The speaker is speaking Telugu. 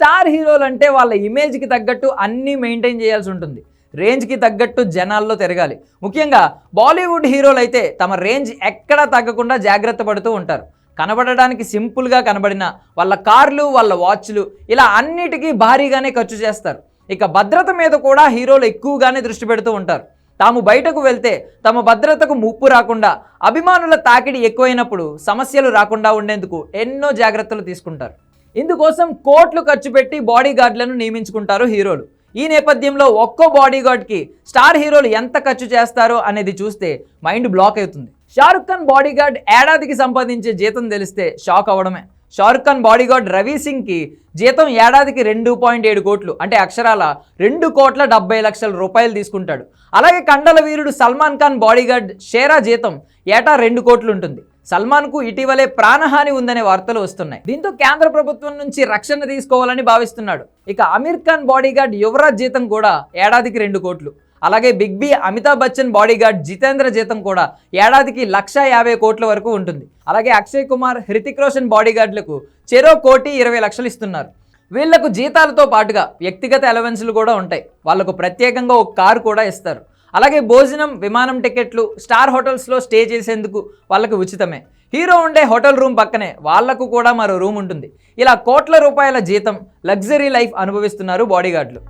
స్టార్ హీరోలు అంటే వాళ్ళ ఇమేజ్కి తగ్గట్టు అన్నీ మెయింటైన్ చేయాల్సి ఉంటుంది. రేంజ్కి తగ్గట్టు జనాల్లో తిరగాలి. ముఖ్యంగా బాలీవుడ్ హీరోలు అయితే తమ రేంజ్ ఎక్కడా తగ్గకుండా జాగ్రత్త పడుతూ ఉంటారు. కనబడడానికి సింపుల్గా కనబడిన వాళ్ళ కార్లు వాళ్ళ వాచ్లు ఇలా అన్నిటికీ భారీగానే ఖర్చు చేస్తారు. ఇక భద్రత మీద కూడా హీరోలు ఎక్కువగానే దృష్టి పెడుతూ ఉంటారు. తాము బయటకు వెళ్తే తమ భద్రతకు ముప్పు రాకుండా అభిమానుల తాకిడి ఎక్కువైనప్పుడు సమస్యలు రాకుండా ఉండేందుకు ఎన్నో జాగ్రత్తలు తీసుకుంటారు. ఇందుకోసం కోట్లు ఖర్చు పెట్టి బాడీగార్డులను నియమించుకుంటారు హీరోలు. ఈ నేపథ్యంలో ఒక్కో బాడీగార్డ్కి స్టార్ హీరోలు ఎంత ఖర్చు చేస్తారో అనేది చూస్తే మైండ్ బ్లాక్ అవుతుంది. షారుఖ్ ఖాన్ బాడీగార్డ్ ఏడాదికి సంపాదించే జీతం తెలిస్తే షాక్ అవ్వడమే షారుఖ్ ఖాన్ బాడీగార్డ్ రవి సింగ్కి జీతం ఏడాదికి రెండు పాయింట్ ఏడు కోట్లు అంటే అక్షరాల రెండు కోట్ల డెబ్బై లక్షల రూపాయలు తీసుకుంటాడు. అలాగే కండల వీరుడు సల్మాన్ ఖాన్ బాడీగార్డ్ షేరా జీతం ఏటా రెండు కోట్లు ఉంటుంది. సల్మాన్కు ఇటీవలే ప్రాణహాని ఉందనే వార్తలు వస్తున్నాయి. దీంతో కేంద్ర ప్రభుత్వం నుంచి రక్షణ తీసుకోవాలని భావిస్తున్నాడు. ఇక అమీర్ ఖాన్ బాడీగార్డ్ యువరాజ్ జీతం కూడా ఏడాదికి రెండు కోట్లు. అలాగే big B Amitabh Bachchan bodyguard Jitendra జీతం కూడా ఏడాదికి లక్ష యాభై కోట్ల వరకు ఉంటుంది. అలాగే అక్షయ్ కుమార్ హృతిక్ రోషన్ బాడీగార్డులకు చెరో కోటి ఇరవై లక్షలు ఇస్తున్నారు. వీళ్ళకు జీతాలతో పాటుగా వ్యక్తిగత అలవెన్స్లు కూడా ఉంటాయి. వాళ్ళకు ప్రత్యేకంగా ఒక కారు కూడా ఇస్తారు. అలాగే భోజనం విమానం టికెట్లు స్టార్ హోటల్స్లో స్టే చేసేందుకు వాళ్ళకు ఉచితమే. హీరో ఉండే హోటల్ రూమ్ పక్కనే వాళ్ళకు కూడా మరో రూమ్ ఉంటుంది. ఇలా కోట్ల రూపాయల జీతం లగ్జరీ లైఫ్ అనుభవిస్తున్నారు బాడీగార్డ్లు.